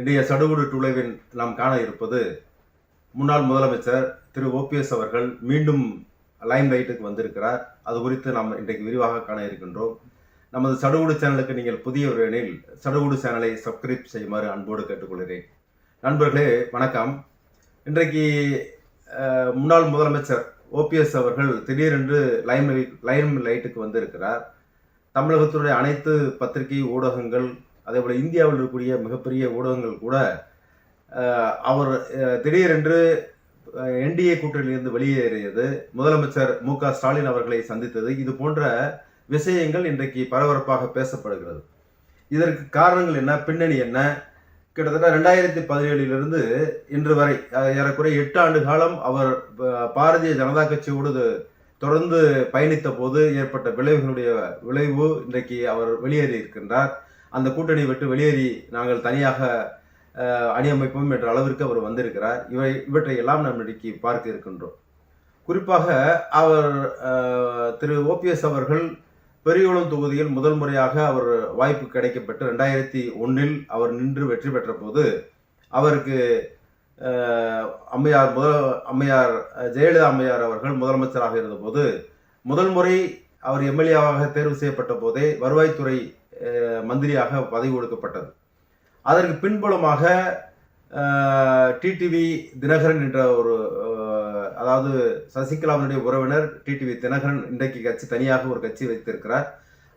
இன்றைய சடுகுடு டூலைவில் நாம் காண இருப்பது முன்னாள் முதலமைச்சர் திரு. ஓபிஎஸ் அவர்கள் மீண்டும் லைம் லைட்டுக்கு வந்திருக்கிறார். அது குறித்து நாம் இன்றைக்கு விரிவாக காண இருக்கின்றோம். நமது சடுகுடு சேனலுக்கு நீங்கள் புதியவர் எனில் சடுகுடு சேனலை சப்ஸ்கிரைப் செய்யுமாறு அன்போடு கேட்டுக்கொள்கிறேன். நண்பர்களே வணக்கம். இன்றைக்கு முன்னாள் முதலமைச்சர் ஓபிஎஸ் அவர்கள் திடீரென்று லைம் லைம் லைட்டுக்கு வந்திருக்கிறார். தமிழகத்துடைய அனைத்து பத்திரிகை ஊடகங்கள் அதே போல் இந்தியாவில் இருக்கக்கூடிய மிகப்பெரிய ஊடகங்கள் கூட அவர் திடீரென்று என்டிஏ கூட்டணியிலிருந்து வெளியேறியது. முதலமைச்சர் மு க ஸ்டாலின் அவர்களை சந்தித்தது. இது போன்ற விஷயங்கள் இன்றைக்கு பரபரப்பாக பேசப்படுகிறது. இதற்கு காரணங்கள் என்ன பின்னணி என்ன? கிட்டத்தட்ட ரெண்டாயிரத்தி பதினேழிலிருந்து இன்று வரை ஏறக்குறைய எட்டு ஆண்டு காலம் அவர் பாரதிய ஜனதா கட்சியோடு தொடர்ந்து பயணித்த போது ஏற்பட்ட விளைவுகளுடைய விளைவு இன்றைக்கு அவர் வெளியேறி இருக்கின்றார் அந்த கூட்டணி விட்டு வெளியேறி நாங்கள் தனியாக அணியமைப்போம் என்ற அளவிற்கு அவர் வந்திருக்கிறார். இவை இவற்றை எல்லாம் நாம் இன்றைக்கு பார்க்க இருக்கின்றோம். குறிப்பாக அவர் திரு ஓபிஎஸ் அவர்கள் பெரியகுளம் தொகுதியில் முதல் முறையாக அவர் வாய்ப்பு கிடைக்கப்பட்டு ரெண்டாயிரத்தி ஒன்றில் அவர் நின்று வெற்றி பெற்ற போது அவருக்கு அம்மையார் முதல் அம்மையார் ஜெயலலிதா அம்மையார் அவர்கள் முதலமைச்சராக இருந்தபோது முதல் முறை அவர் எம்எல்ஏவாக தேர்வு செய்யப்பட்ட போதே வருவாய்த்துறை மந்திரியாக பதவி கொடுக்கப்பட்டது அதற்கு பின்புலமாக டிடிவி தினகரன் என்ற ஒரு அதாவது சசிகலாவினுடைய உறவினர் டிடிவி தினகரன் இன்றைக்கு கட்சி தனியாக ஒரு கட்சி வைத்திருக்கிறார்.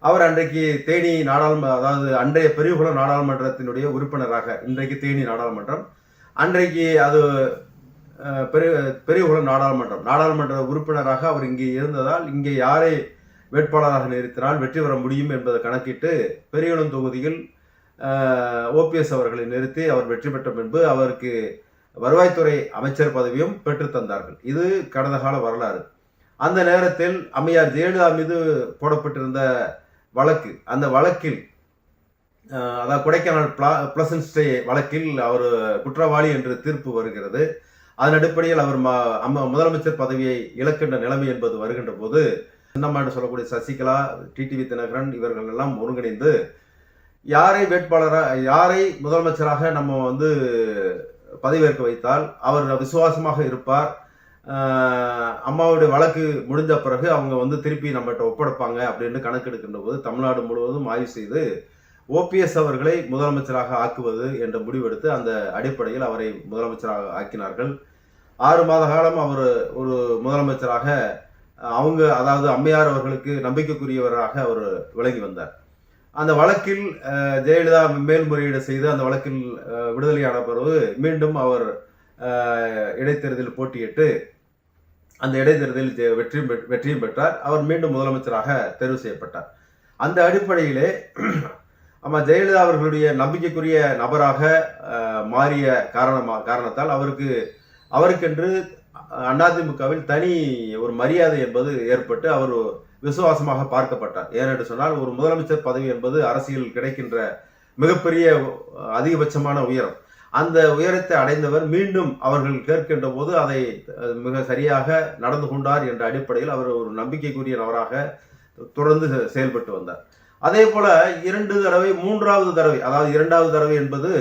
அவர் அன்றைக்கு தேனி நாடாளுமன்ற அதாவது அன்றைய பெரியகுளம் நாடாளுமன்றத்தினுடைய உறுப்பினராக இன்றைக்கு தேனி நாடாளுமன்றம். அன்றைக்கு அது பெரிய பெரியகுளம் நாடாளுமன்றம். நாடாளுமன்ற உறுப்பினராக அவர் இங்கே இருந்ததால் இங்கே யாரை வேட்பாளராக நிறுத்தினால் வெற்றி பெற முடியும் என்பதை கணக்கிட்டு பெரியகுளம் தொகுதியில் ஓபிஎஸ் அவர்களை நிறுத்தி அவர் வெற்றி பெற்ற பின்பு அவருக்கு வருவாய்த்துறை அமைச்சர் பதவியும் பெற்றுத்தந்தார்கள் இது கடந்த கால வரலாறு. அந்த நேரத்தில் அம்மையார் ஜெயலலிதா மீது போடப்பட்டிருந்த வழக்கு அந்த வழக்கில் அதாவது கொடைக்கானல் பிளா பிளசன்ட் ஸ்டே வழக்கில் அவர் குற்றவாளி என்று தீர்ப்பு வருகிறது. அதன் அடிப்படையில் அவர் ம- முதலமைச்சர் பதவியை இழக்கின்ற நிலைமை என்பது வருகின்ற போது சின்னம்மா என்று சொல்லக்கூடிய சசிகலா டிடிவி தினகரன் இவர்கள் எல்லாம் ஒருங்கிணைந்து யாரை வேட்பாளராக யாரை முதலமைச்சராக நம்ம வந்து பதவியேற்க வைத்தால் அவர் விசுவாசமாக இருப்பார். அம்மாவுடைய வழக்கு முடிஞ்ச பிறகு அவங்க வந்து திருப்பி நம்மகிட்ட ஒப்படைப்பாங்க அப்படின்னு கணக்கெடுக்கின்ற போது தமிழ்நாடு முழுவதும் ஆய்வு செய்து ஓபிஎஸ் அவர்களை முதலமைச்சராக ஆக்குவது என்ற முடிவெடுத்து அந்த அடிப்படையில் அவரை முதலமைச்சராக ஆக்கினார்கள். ஆறு மாத காலம் அவர் ஒரு முதலமைச்சராக அவங்க அதாவது அம்மையார் அவர்களுக்கு நம்பிக்கைக்குரியவராக அவர் விளங்கி வந்தார். அந்த வழக்கில் ஜெயலலிதா மேல்முறையீடு செய்து அந்த வழக்கில் விடுதலையான பிறகு மீண்டும் அவர் இடைத்தேர்தலில் போட்டியிட்டு அந்த இடைத்தேர்தலில் வெற்றியும் வெற்றியும் பெற்றார். அவர் மீண்டும் முதலமைச்சராக தேர்வு செய்யப்பட்டார். அந்த அடிப்படையிலே ஆமாம் ஜெயலலிதா அவர்களுடைய நம்பிக்கைக்குரிய நபராக மாறிய காரணமா காரணத்தால் அவருக்கு அவருக்கென்று அதிமுகவில் தனி ஒரு மரியாதை என்பது ஏற்பட்டு அவர் விசுவாசமாக பார்க்கப்பட்டார். ஏனென்று சொன்னால் ஒரு முதலமைச்சர் பதவி என்பது அரசியல் கிடைக்கின்ற மிகப்பெரிய அதிகபட்சமான உயரம். அந்த உயரத்தை அடைந்தவர் மீண்டும் அவர்கள் கேட்கின்ற போது அதை மிக சரியாக நடந்து கொண்டார் என்ற அடிப்படையில் அவர் ஒரு நம்பிக்கைக்குரிய நபராக தொடர்ந்து செயல்பட்டு வந்தார். அதே போல இரண்டு தடவை மூன்றாவது தடவை அதாவது இரண்டாவது தடவை என்பது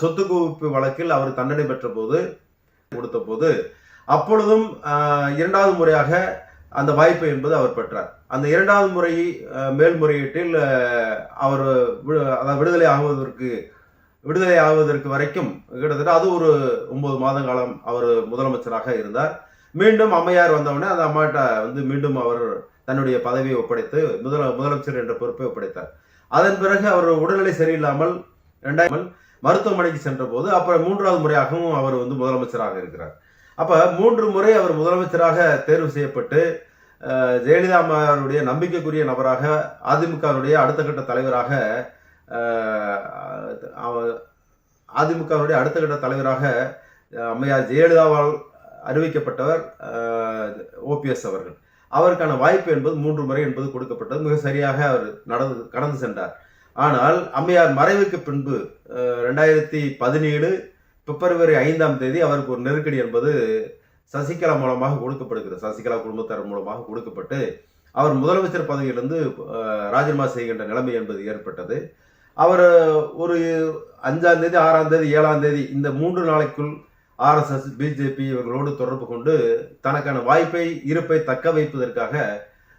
சொத்து குவிப்பு வழக்கில் அவர் தண்டனை பெற்ற போது கொடுத்த போது அப்பொழுதும் இரண்டாவது முறையாக அந்த வாய்ப்பு என்பது அவர் பெற்றார். அந்த இரண்டாவது முறை மேல்முறையீட்டில் அவர் விடுதலை ஆகுவதற்கு விடுதலை ஆகுவதற்கு வரைக்கும் கிட்டத்தட்ட அது ஒரு ஒன்பது மாத காலம் அவர் முதலமைச்சராக இருந்தார். மீண்டும் அம்மையார் வந்தவுடனே அந்த அம்மாட்ட வந்து மீண்டும் அவர் தன்னுடைய பதவியை ஒப்படைத்து முதல முதலமைச்சர் என்ற பொறுப்பை ஒப்படைத்தார். அதன் பிறகு அவர் உடல்நிலை சரியில்லாமல் ரெண்டாயிரம் மருத்துவமனைக்கு சென்ற போது அப்புறம் மூன்றாவது முறையாகவும் அவர் வந்து முதலமைச்சராக இருக்கிறார். அப்ப மூன்று முறை அவர் முதலமைச்சராக தேர்வு செய்யப்பட்டு ஜெயலலிதா அம்மாவுடைய நம்பிக்கைக்குரிய நபராக அதிமுகவுடைய அடுத்த கட்ட தலைவராக அஹ், அதிமுகவுடைய அடுத்த கட்ட தலைவராக அம்மையார் ஜெயலலிதாவால் அறிவிக்கப்பட்டவர் ஓபிஎஸ் அவர்கள். அவருக்கான வாய்ப்பு என்பது மூன்று முறை என்பது கொடுக்கப்பட்டது. மிக சரியாக அவர் நடந்து கடந்து சென்றார். ஆனால் அம்மையார் மறைவுக்கு பின்பு ரெண்டாயிரத்தி பதினேழு பிப்ரவரி ஐந்தாம் தேதி அவருக்கு ஒரு நெருக்கடி என்பது சசிகலா மூலமாக கொடுக்கப்படுகிறது. சசிகலா குடும்பத்தார் மூலமாக கொடுக்கப்பட்டு அவர் முதலமைச்சர் பதவியிலிருந்து ராஜினாமா செய்கின்ற நிலைமை என்பது ஏற்பட்டது. அவர் ஒரு அஞ்சாம் தேதி ஆறாம் தேதி ஏழாம் தேதி இந்த மூன்று நாளைக்குள் ஆர்எஸ்எஸ் பிஜேபி இவர்களோடு தொடர்பு கொண்டு தனக்கான வாய்ப்பை இருப்பை தக்க வைப்பதற்காக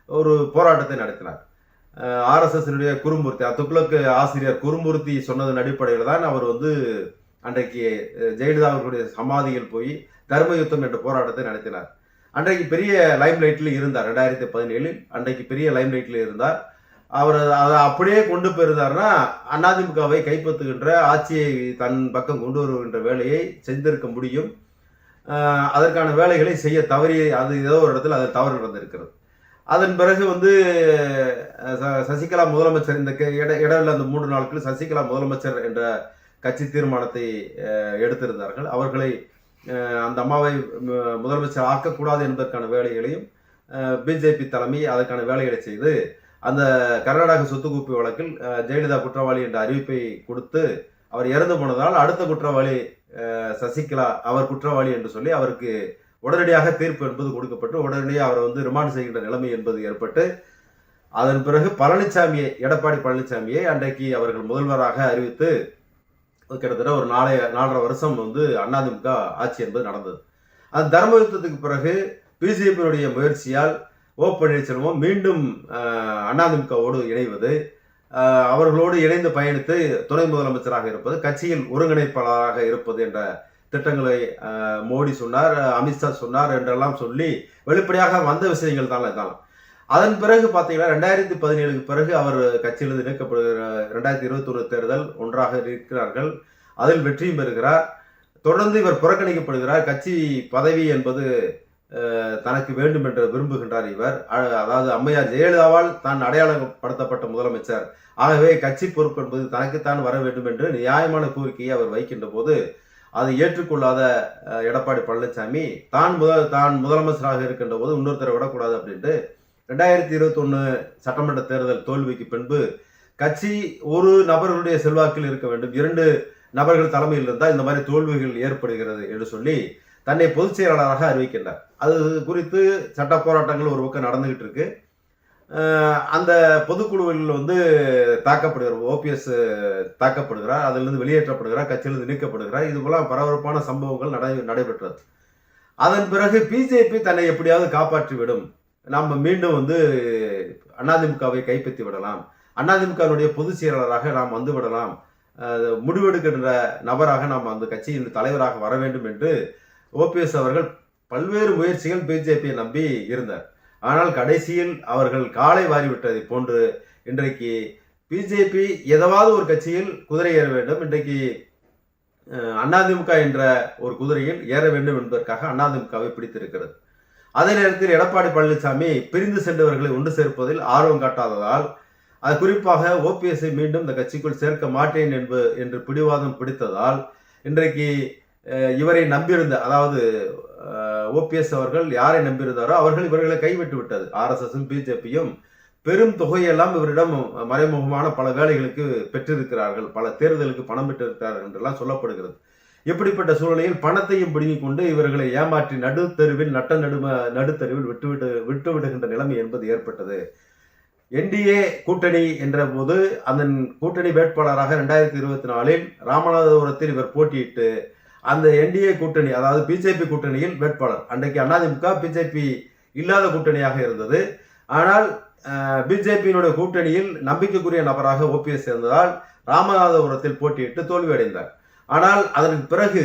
ஒரு போராட்டத்தை நடத்தினார். ஆர்எஸ்எஸ்னுடைய குருமூர்த்தி துக்ளக் ஆசிரியர் குருமூர்த்தி சொன்னதன் அடிப்படையில் தான் அவர் வந்து அன்றைக்கு ஜெயலலிதா அவர்களுடைய சமாதியில் போய் தர்ம யுத்தம் என்ற போராட்டத்தை நடத்தினார். அன்றைக்கு பெரிய லைம் லைட்டில் இருந்தார் ரெண்டாயிரத்தி பதினேழில். அன்றைக்கு பெரிய லைம் லைட்டில் இருந்தார். அவர் அதை அப்படியே கொண்டு போயிருந்தாருன்னா அதிமுகவை கைப்பற்றுகின்ற ஆட்சியை தன் பக்கம் கொண்டு வருகின்ற வேலையை செய்திருக்க முடியும். அதற்கான வேலைகளை செய்ய தவறி அது ஏதோ ஒரு இடத்துல அது தவறு நடந்திருக்கிறது. அதன் பிறகு வந்து ச- சசிகலா முதலமைச்சர் இந்த இடவில் இட அந்த மூன்று நாட்கள் சசிகலா முதலமைச்சர் என்ற கட்சி தீர்மானத்தை எடுத்திருந்தார்கள். அவர்களை அந்த அம்மாவை முதலமைச்சர் ஆக்கக்கூடாது என்பதற்கான வேலைகளையும் பிஜேபி தலைமை அதற்கான வேலைகளை செய்து அந்த கர்நாடக சொத்து குவிப்பு வழக்கில் ஜெயலலிதா குற்றவாளி என்ற அறிவிப்பை கொடுத்து அவர் இறந்து போனதால் அடுத்த குற்றவாளி சசிகலா அவர் குற்றவாளி என்று சொல்லி அவருக்கு உடனடியாக தீர்ப்பு என்பது கொடுக்கப்பட்டு உடனடியாக அவரை வந்து ரிமாண்ட் செய்கின்ற நிலைமை என்பது ஏற்பட்டு அதன் பிறகு பழனிசாமியை எடப்பாடி பழனிசாமியை அன்றைக்கு அவர்கள் முதல்வராக அறிவித்து கிட்டத்தட்ட ஒரு நாளை நாலரை வருஷம் வந்து அதிமுக ஆட்சி என்பது நடந்தது. அந்த தர்ம யுத்தத்துக்கு பிறகு பிஜேபியினுடைய முயற்சியால் ஓ பன்னீர்செல்வம் மீண்டும் அதிமுகவோடு இணைவது அவர்களோடு இணைந்து பயணித்து துணை முதலமைச்சராக இருப்பது கட்சியில் ஒருங்கிணைப்பாளராக இருப்பது என்ற திட்டங்களை மோடி சொன்னார் அமித்ஷா சொன்னார் என்றெல்லாம் சொல்லி வெளிப்படையாக வந்த விஷயங்கள் தான் இதெல்லாம் அதன் பிறகு பார்த்தீங்கன்னா ரெண்டாயிரத்தி பதினேழுக்கு பிறகு அவர் கட்சியிலிருந்து நீக்கப்படுகிற ரெண்டாயிரத்தி இருபத்தி தேர்தல் ஒன்றாக இருக்கிறார்கள் அதில் வெற்றியும் பெறுகிறார். தொடர்ந்து இவர் புறக்கணிக்கப்படுகிறார். கட்சி பதவி என்பது தனக்கு வேண்டும் என்று விரும்புகின்றார் இவர். அதாவது அம்மையார் ஜெயலலிதாவால் தான் அடையாளப்படுத்தப்பட்ட முதலமைச்சர். ஆகவே கட்சி பொறுப்பு என்பது தனக்குத்தான் வர வேண்டும் என்று நியாயமான கோரிக்கையை அவர் வைக்கின்ற போது அதை ஏற்றுக்கொள்ளாத எடப்பாடி பழனிசாமி தான் முதல் தான் முதலமைச்சராக இருக்கின்ற போது இன்னொருத்தரை விடக்கூடாது அப்படின்ட்டு ரெண்டாயிரத்தி இருபத்தொன்னு சட்டமன்ற தேர்தல் தோல்விக்கு பின்பு கட்சி ஒரு நபர்களுடைய செல்வாக்கில் இருக்க வேண்டும். இரண்டு நபர்கள் தலைமையில் இருந்தால் இந்த மாதிரி தோல்விகள் ஏற்படுகிறது என்று சொல்லி தன்னை பொதுச் செயலாளராக அறிவிக்கின்றார். அது குறித்து சட்ட போராட்டங்கள் ஒரு பக்கம் நடந்துகிட்டு இருக்கு. அந்த பொதுக்குழுவில் வந்து தாக்கப்படுகிறார் ஓபிஎஸ் தாக்கப்படுகிறார் அதிலிருந்து வெளியேற்றப்படுகிறார் கட்சியிலிருந்து நீக்கப்படுகிறார் இது போல பரபரப்பான சம்பவங்கள் நடை நடைபெற்றது. அதன் பிறகு பிஜேபி தன்னை எப்படியாவது காப்பாற்றி விடும் நாம் மீண்டும் வந்து அதிமுகவை கைப்பற்றி விடலாம். அதிமுகவினுடைய பொதுச் செயலாளராக நாம் வந்து விடலாம். முடிவெடுக்கின்ற நபராக நாம் அந்த கட்சியின் தலைவராக வர வேண்டும் என்று ஓபிஎஸ் அவர்கள் பல்வேறு முயற்சிகள் பிஜேபியை நம்பி இருந்தார். ஆனால் கடைசியில் அவர்கள் காலை வாரிவிட்டதை போன்று இன்றைக்கு பிஜேபி ஏதாவது ஒரு கட்சியில் குதிரை ஏற வேண்டும் இன்றைக்கு அதிமுக என்ற ஒரு குதிரையில் ஏற வேண்டும் என்பதற்காக அதிமுகவை பிடித்திருக்கிறது. அதே நேரத்தில் எடப்பாடி பழனிசாமி பிரிந்து சென்றவர்களை ஒன்று சேர்ப்பதில் ஆர்வம் காட்டாததால் அது குறிப்பாக ஓபிஎஸ்ஐ மீண்டும் இந்த கட்சிக்குள் சேர்க்க மாட்டேன் என்பது என்று பிடிவாதம் பிடித்ததால் இன்றைக்கு இவரை நம்பியிருந்த அதாவது ஓபிஎஸ் அவர்கள் யாரை நம்பியிருந்தாரோ அவர்கள் இவர்களை கைவிட்டு விட்டது. ஆர்எஸ்எஸும் பிஜேபியும் பெரும் தொகையெல்லாம் இவரிடம் மறைமுகமான பல வேலைகளுக்கு பெற்றிருக்கிறார்கள். பல தேர்தலுக்கு பணம் பெற்றிருக்கிறார்கள் என்றெல்லாம் சொல்லப்படுகிறது. இப்படிப்பட்ட சூழ்நிலையில் பணத்தையும் பிடுங்கிக் கொண்டு இவர்களை ஏமாற்றி நடுத்தெருவில் நட்ட நடும நடுத்தெருவில் விட்டுவிட்டு விட்டு விடுகின்ற நிலைமை என்பது ஏற்பட்டது. என்டிஏ கூட்டணி என்ற போது அந்த கூட்டணி வேட்பாளராக ரெண்டாயிரத்தி இருபத்தி நாலில் ராமநாதபுரத்தில் இவர் போட்டியிட்டு அந்த என்டிஏ கூட்டணி அதாவது பிஜேபி கூட்டணியில் வேட்பாளர். அன்றைக்கு அதிமுக பிஜேபி இல்லாத கூட்டணியாக இருந்தது. ஆனால் பிஜேபியினுடைய கூட்டணியில் நம்பிக்கைக்குரிய நபராக ஓபிஎஸ் இருந்ததால் ராமநாதபுரத்தில் போட்டியிட்டு தோல்வியடைந்தார். ஆனால் அதற்கு பிறகு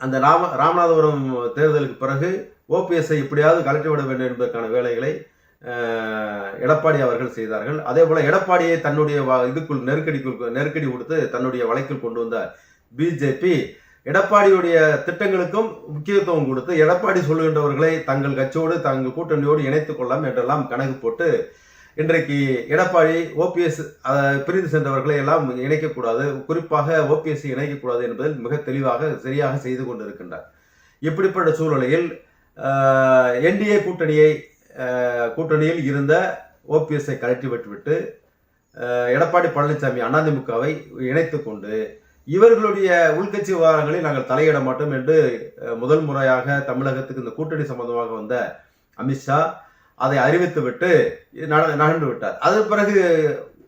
அந்த ராம ராமநாதபுரம் தேர்தலுக்கு பிறகு ஓபிஎஸ்ஐ எப்படியாவது கலட்டி விட வேண்டும் என்பதற்கான வேலைகளை எடப்பாடி அவர்கள் செய்தார்கள். அதே போல எடப்பாடியை தன்னுடைய இதுக்குள் நெருக்கடிக்குள் நெருக்கடி கொடுத்து தன்னுடைய வழக்கில் கொண்டு வந்த பிஜேபி எடப்பாடியுடைய திட்டங்களுக்கும் முக்கியத்துவம் கொடுத்து எடப்பாடி சொல்லுகின்றவர்களை தங்கள் கட்சியோடு தங்கள் கூட்டணியோடு இணைத்துக் கொள்ளலாம் என்றெல்லாம் கணக்கு போட்டு இன்றைக்கு எடப்பாடி ஓபிஎஸ் பிரிந்து சென்றவர்களை எல்லாம் இணைக்கக்கூடாது குறிப்பாக ஓபிஎஸ் இணைக்கக்கூடாது என்பதில் மிக தெளிவாக சரியாக செய்து கொண்டிருக்கின்றார். இப்படிப்பட்ட சூழ்நிலையில் என்டிஏ கூட்டணியை கூட்டணியில் இருந்த ஓபிஎஸ்ஐ கழட்டி விட்டுவிட்டு எடப்பாடி பழனிசாமி அதிமுகவை இணைத்து கொண்டு இவர்களுடைய உள்கட்சி விவகாரங்களில் நாங்கள் தலையிட மாட்டோம் என்று முதல் முறையாக தமிழகத்துக்கு இந்த கூட்டணி சம்பந்தமாக வந்த அமித்ஷா அதை அறிவித்துவிட்டு நட- நகர்ந்து விட்டார். அதன் பிறகு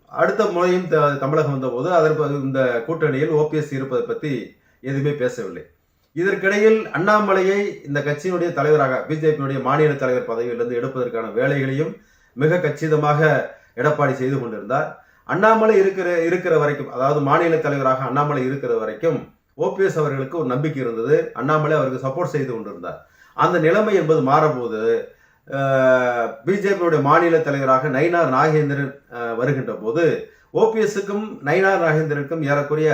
அடுத்த முறையும் த- தமிழகம் வந்தபோது அதற்கு இந்த கூட்டணியில் ஓபிஎஸ் இருப்பதை பற்றி எதுவுமே பேசவில்லை. இதற்கிடையில் அண்ணாமலையை இந்த கட்சியினுடைய தலைவராக பிஜேபியினுடைய மாநில தலைவர் பதவியிலிருந்து எடுப்பதற்கான வேலைகளையும் மிக கச்சிதமாக எடப்பாடி செய்து கொண்டிருந்தார். அண்ணாமலை இருக்கிற இருக்கிற வரைக்கும் அதாவது மாநில தலைவராக அண்ணாமலை இருக்கிற வரைக்கும் ஓபிஎஸ் அவர்களுக்கு ஒரு நம்பிக்கை இருந்தது. அண்ணாமலை அவருக்கு சப்போர்ட் செய்து கொண்டிருந்தார். அந்த நிலைமை என்பது மாறபோது பிஜேபியுடைய மாநில தலைவராக நயினார் நாகேந்திரன் வருகின்ற போது ஓபிஎஸ்க்கும் நயினார் நாகேந்திரனுக்கும் ஏறக்குறைய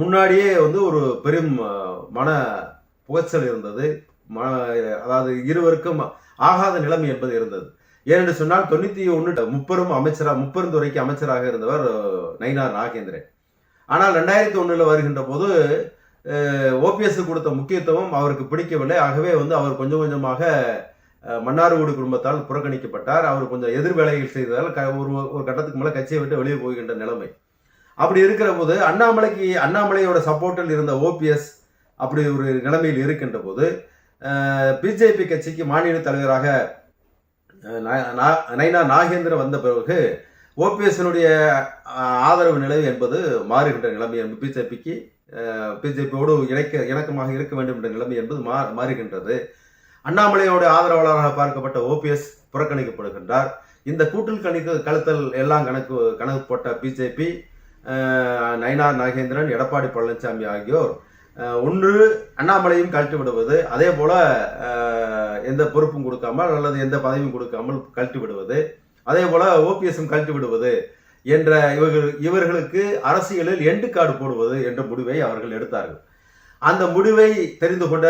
முன்னாடியே வந்து ஒரு பெரும் மன புகைச்சல் இருந்தது. மன அதாவது இருவருக்கும் ஆகாத நிலைமை என்பது இருந்தது. ஏனென்று சொன்னால் தொண்ணூத்தி ஒன்று முப்பெரும் அமைச்சராக முப்பெருந்துறைக்கு அமைச்சராக இருந்தவர் நயினார் நாகேந்திரன். ஆனால் ரெண்டாயிரத்தி ஒன்றில் வருகின்ற போது ஓபிஎஸ் கொடுத்த முக்கியத்துவம் அவருக்கு பிடிக்கவில்லை. ஆகவே வந்து அவர் கொஞ்சம் கொஞ்சமாக அஹ், மன்னார்குடி குடும்பத்தால் புறக்கணிக்கப்பட்டார். அவர் கொஞ்சம் எதிர் வேலைகள் செய்ததால் க- ஒரு ஒரு கட்டத்துக்கு மேலே கட்சியை விட்டு வெளியே போகின்ற நிலைமை. அப்படி இருக்கிற போது அண்ணாமலைக்கு அண்ணாமலையோட சப்போர்ட்டில் இருந்த ஓபிஎஸ் அப்படி ஒரு நிலைமையில் இருக்கின்ற போது பிஜேபி கட்சிக்கு மாநில தலைவராக நைனா நா- நாகேந்திரன் வந்த பிறகு ஓபிஎஸ்னுடைய ஆதரவு நிலை என்பது மாறுகின்ற நிலைமை என்பது பிஜேபிக்கு பிஜேபியோடு இணைக்க இணக்கமாக இருக்க வேண்டும் என்ற நிலைமை என்பது மா மாறுகின்றது. அண்ணாமலையோட ஆதரவாளராக பார்க்கப்பட்ட ஓபிஎஸ் புறக்கணிக்கப்படுகின்றார். இந்த கூட்டில் கணிக்கு கழுத்தல் எல்லாம் கணக்கு கணக்கு போட்ட பிஜேபி நைனா நாகேந்திரன் எடப்பாடி பழனிசாமி ஆகியோர் ஒன்று அண்ணாமலையும் கழட்டி விடுவது அதே போல எந்த பொறுப்பும் கொடுக்காமல் அல்லது எந்த பதவியும் கொடுக்காமல் கழட்டி விடுவது அதே போல ஓபிஎஸும் கழட்டி விடுவது என்ற இவர்கள் இவர்களுக்கு அரசியலில் எண்டு கார்டு போடுவது என்ற முடிவை அவர்கள் எடுத்தார்கள். அந்த முடிவை தெரிந்து கொண்ட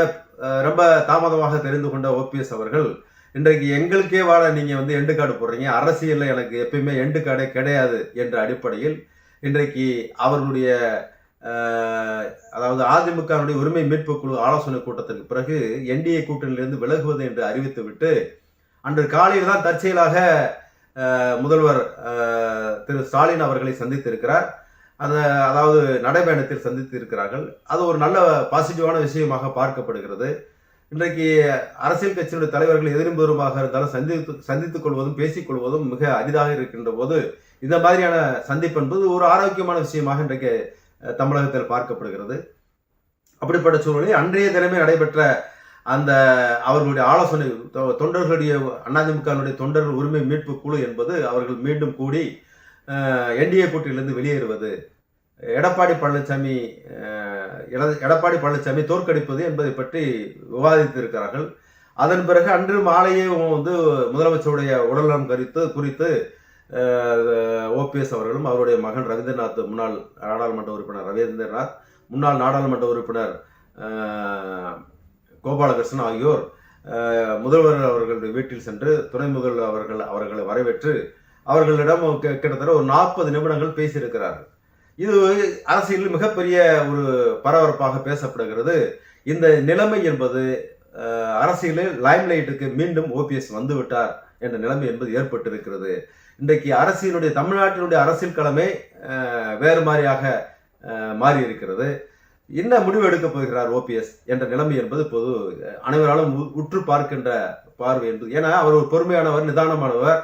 ரொம்ப தாமதமாக தெரிந்து கொண்ட ஓபிஎஸ் அவர்கள் இன்றைக்கு எங்களுக்கே வாழ நீங்கள் வந்து எண்டு கார்டு போடுறீங்க. அரசியலில் எனக்கு எப்பயுமே எண்டு கார்டே கிடையாது என்ற அடிப்படையில் இன்றைக்கு அவர்களுடைய அதாவது அதிமுகவினுடைய உரிமை மீட்பு குழு ஆலோசனை கூட்டத்திற்கு பிறகு என்டிஏ கூட்டணியிலிருந்து விலகுவது என்று அறிவித்துவிட்டு அன்று காலையில் தான் தற்செயலாக முதல்வர் திரு ஸ்டாலின் அவர்களை சந்தித்திருக்கிறார். அந்த அதாவது நடைபயணத்தில் சந்தித்து இருக்கிறார்கள் அது ஒரு நல்ல பாசிட்டிவான விஷயமாக பார்க்கப்படுகிறது. இன்றைக்கு அரசியல் கட்சியினுடைய தலைவர்கள் எதிரும் பெருமாக இருந்தாலும் சந்தித்து சந்தித்துக் கொள்வதும் பேசிக் கொள்வதும் மிக அரிதாக இருக்கின்ற போது இந்த மாதிரியான சந்திப்பு என்பது ஒரு ஆரோக்கியமான விஷயமாக இன்றைக்கு தமிழகத்தில் பார்க்கப்படுகிறது. அப்படிப்பட்ட சூழலில் அன்றைய தினமே நடைபெற்ற அந்த அவர்களுடைய ஆலோசனை தொ- தொண்டர்களுடைய அதிமுகவினுடைய தொண்டர்கள் உரிமை மீட்பு குழு என்பது அவர்கள் மீண்டும் கூடி என்டிஏ கூட்டிலிருந்து வெளியேறுவது எடப்பாடி பழனிசாமி எட- எடப்பாடி பழனிசாமி தோற்கடிப்பது என்பதை பற்றி விவாதித்திருக்கிறார்கள். அதன் பிறகு அன்று மாலையே வந்து முதலமைச்சருடைய உடல்நலம் குறித்து குறித்து ஓபிஎஸ் அவர்களும் அவருடைய மகன் ரவீந்திரநாத் முன்னாள் நாடாளுமன்ற உறுப்பினர் ரவீந்திரநாத் முன்னாள் நாடாளுமன்ற உறுப்பினர் கோபாலகிருஷ்ணன் ஆகியோர் முதல்வர் அவர்களுடைய வீட்டில் சென்று துணை முதல்வர் அவர்கள் அவர்களை வரவேற்று அவர்களிடம் கிட்டத்தட்ட ஒரு நாற்பது நிமிடங்கள் பேசியிருக்கிறார்கள். இது அரசியலில் மிகப்பெரிய ஒரு பரபரப்பாக பேசப்படுகிறது. இந்த நிலைமை என்பது அரசியலில் லைம்லைட்டுக்கு மீண்டும் ஓபிஎஸ் வந்துவிட்டார் என்ற நிலைமை என்பது ஏற்பட்டிருக்கிறது. இன்றைக்கு அரசியலுடைய தமிழ்நாட்டினுடைய அரசியல் களமே வேறு மாதிரியாக மாறி இருக்கிறது என்ன முடிவு எடுக்கப் போகிறார் ஓபிஎஸ் என்ற நிலைமை என்பது பொது அனைவராலும் உ- உற்று பார்க்கின்ற பார்வை என்பது. ஏன்னா அவர் ஒரு பொறுமையானவர் நிதானமானவர்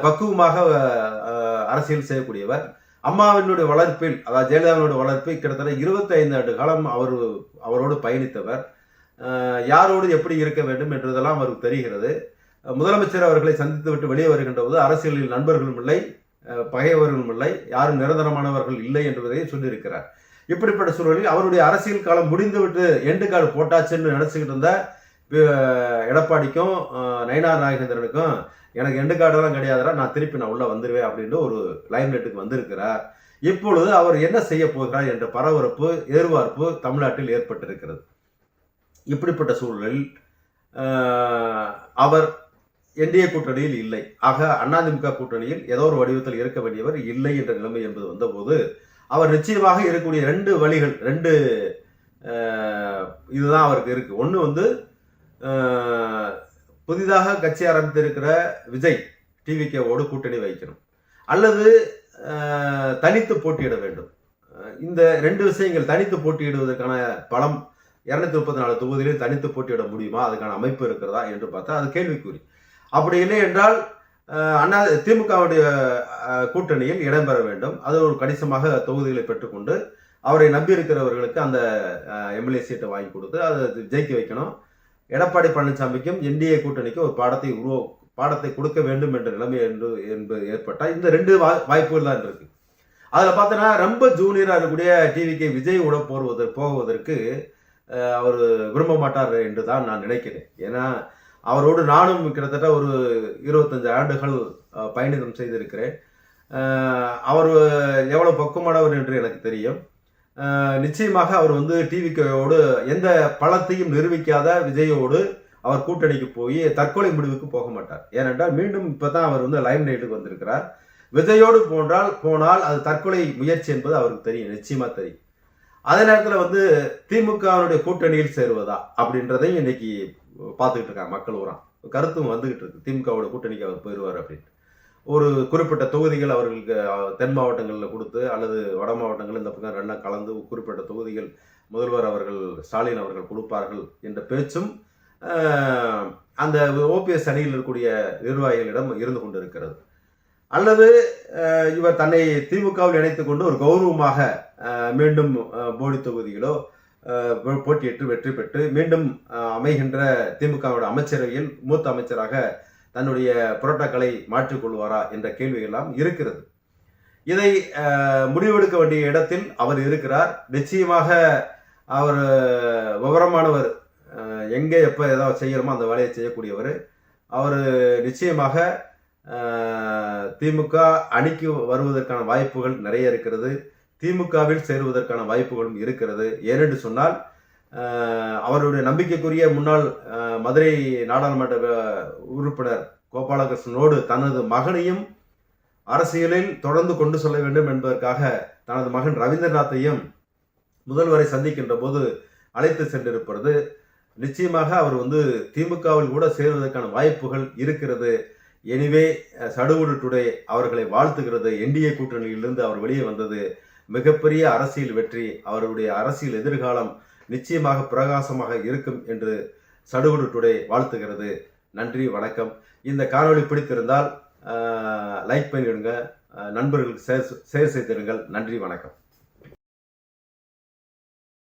பக்குவமாக அரசியல் செய்யக்கூடியவர். அம்மாவினுடைய வளர்ப்பில் அதாவது ஜெயலலிதாவினுடைய வளர்ப்பில் கிட்டத்தட்ட 25 ஆண்டு காலம் அவர் அவரோடு பயணித்தவர். யாரோடு எப்படி இருக்க வேண்டும் என்றதெல்லாம் அவருக்கு தெரிகிறது. முதலமைச்சர் அவர்களை சந்தித்து விட்டு வெளியே வருகின்ற போது அரசியலில் நண்பர்களும் இல்லை பகையவர்களும் பகைவர்களும் இல்லை யாரும் நிரந்தரமானவர்கள் இல்லை என்பதை சொல்லியிருக்கிறார். இப்படிப்பட்ட சூழலில் அவருடைய அரசியல் காலம் முடிந்துவிட்டு எண்டு கார்டு போட்டாச்சுன்னு நினைச்சுக்கிட்டு இருந்த எடப்பாடிக்கும் அஹ், நயினார் நாகேந்திரனுக்கும் எனக்கு எண்டு கார்டெல்லாம் கிடையாதுடா நான் திருப்பி நான் உள்ளே வந்துடுவேன் அப்படின்னு ஒரு லைம்லைட்டுக்கு வந்திருக்கிறார். இப்பொழுது அவர் என்ன செய்ய போகிறார் என்ற பரபரப்பு எதிர்பார்ப்பு தமிழ்நாட்டில் ஏற்பட்டிருக்கிறது. இப்படிப்பட்ட சூழலில் அவர் என்டிஏ கூட்டணியில் இல்லை. ஆக அதிமுக கூட்டணியில் ஏதோ ஒரு வடிவத்தில் இருக்க வேண்டியவர் இல்லை என்ற நிலைமை என்பது வந்தபோது அவர் நிச்சயமாக இருக்கக்கூடிய ரெண்டு வழிகள் ரெண்டு இதுதான் அவருக்கு இருக்கு. ஒன்று வந்து புதிதாக கட்சி ஆரம்பித்திருக்கிற விஜய் டிவிகேவோடு கூட்டணி வைக்கணும் அல்லது தனித்து போட்டியிட வேண்டும். இந்த ரெண்டு விஷயங்கள் தனித்து போட்டியிடுவதற்கான பலம் இரநூத்தி முப்பத்தி நாலு தொகுதியிலும் தனித்து போட்டியிட முடியுமா? அதுக்கான அமைப்பு இருக்கிறதா என்று பார்த்தா அது கேள்விக்குறி. அப்படி இல்லை என்றால் அண்ணா திமுகவுடைய கூட்டணியில் இடம்பெற வேண்டும். அது ஒரு கணிசமாக தொகுதிகளை பெற்றுக்கொண்டு அவரை நம்பியிருக்கிறவர்களுக்கு அந்த எம்எல்ஏ சீட்டை வாங்கி கொடுத்து அதை ஜெயிக்க வைக்கணும். எடப்பாடி பழனிசாமிக்கும் என்டிஏ கூட்டணிக்கும் ஒரு பாடத்தை உருவ பாடத்தை கொடுக்க வேண்டும் என்ற நிலைமை என்று என்பது ஏற்பட்டால் இந்த ரெண்டு வா வாய்ப்புகள் தான் இருக்கு. அதில் பார்த்தோன்னா ரொம்ப ஜூனியராக இருக்கக்கூடிய டிவிக்கு விஜய் உட போடுவதற்கு போவதற்கு அவர் விரும்ப மாட்டார் என்று தான் நான் நினைக்கிறேன். ஏன்னா அவரோடு நானும் கிட்டத்தட்ட ஒரு இருபத்தஞ்சு ஆண்டுகள் பயணிதம் செய்திருக்கிறேன். அவர் எவ்வளோ பக்குவமானவர் என்று எனக்கு தெரியும். நிச்சயமாக அவர் வந்து டிவிக்கோடு எந்த பலத்தையும் நிரூபிக்காத விஜயோடு அவர் கூட்டணிக்கு போய் தற்கொலை முடிவுக்கு போக மாட்டார். ஏனென்றால் மீண்டும் இப்போ தான் அவர் வந்து லைம் லைட்டுக்கு வந்திருக்கிறார். விஜயோடு போன்றால் போனால் அது தற்கொலை முயற்சி என்பது அவருக்கு தெரியும் நிச்சயமாக தெரியும். அதே நேரத்தில் வந்து திமுகவினுடைய கூட்டணியில் சேருவதா அப்படின்றதையும் இன்னைக்கு பார்த்துக்கிட்டு இருக்காங்க மக்கள் உரம் கருத்தும் வந்துகிட்டு இருக்கு. திமுகவோட கூட்டணிக்கு அவர் போயிடுவார் அப்படின்னு ஒரு குறிப்பிட்ட தொகுதிகள் அவர்களுக்கு தென் மாவட்டங்களில் கொடுத்து அல்லது வட மாவட்டங்கள் இந்த பக்கம் ரெண்டாக கலந்து குறிப்பிட்ட தொகுதிகள் முதல்வர் அவர்கள் ஸ்டாலின் அவர்கள் கொடுப்பார்கள் என்ற பேச்சும் அந்த ஓபிஎஸ் அணியில் இருக்கக்கூடிய நிர்வாகிகளிடம் இருந்து கொண்டிருக்கிறது. அல்லது இவர் தன்னை திமுகவில் இணைத்துக்கொண்டு ஒரு கௌரவமாக மீண்டும் போடி தொகுதிகளோ போட்டியிட்டு வெற்றி பெற்று மீண்டும் அமைகின்ற திமுகவோட அமைச்சரவையில் மூத்த அமைச்சராக தன்னுடைய புரோட்டாக்களை மாற்றிக்கொள்வாரா என்ற கேள்வியெல்லாம் இருக்கிறது. இதை முடிவெடுக்க வேண்டிய இடத்தில் அவர் இருக்கிறார். நிச்சயமாக அவர் விவரமானவர் எங்கே எப்போ ஏதாவது செய்யணுமோ அந்த வேலையை செய்யக்கூடியவர். அவர் நிச்சயமாக திமுக அணிக்கு வருவதற்கான வாய்ப்புகள் நிறைய இருக்கிறது. திமுகவில் சேருவதற்கான வாய்ப்புகளும் இருக்கிறது ஏனென்று சொன்னால் அவருடைய நம்பிக்கைக்குரிய முன்னாள் மதுரை நாடாளுமன்ற உறுப்பினர் கோபாலகிருஷ்ணனோடு தனது மகனையும் அரசியலில் தொடர்ந்து கொண்டு செல்ல வேண்டும் என்பதற்காக தனது மகன் ரவீந்திரநாத்தையும் முதல்வரை சந்திக்கின்ற போது அழைத்து சென்றிருப்பது. நிச்சயமாக அவர் வந்து திமுகவில் கூட சேருவதற்கான வாய்ப்புகள் இருக்கிறது. எனிவே சடுகுடு டுடே அவர்களை வாழ்த்துகிறது. என்டிஏ கூட்டணியிலிருந்து அவர் வெளியே வந்தது. மிகப்பெரிய அரசியல் வெற்றி அவருடைய அரசியல் எதிர்காலம் நிச்சயமாக பிரகாசமாக இருக்கும் என்று சடுகுடு டுடே வாழ்த்துகிறது. நன்றி வணக்கம். இந்த காணொளி பிடித்திருந்தால் லைக் பண்ணிடுங்க. நண்பர்களுக்கு ஷேர் ஷேர் செய்திருங்கள் நன்றி வணக்கம்.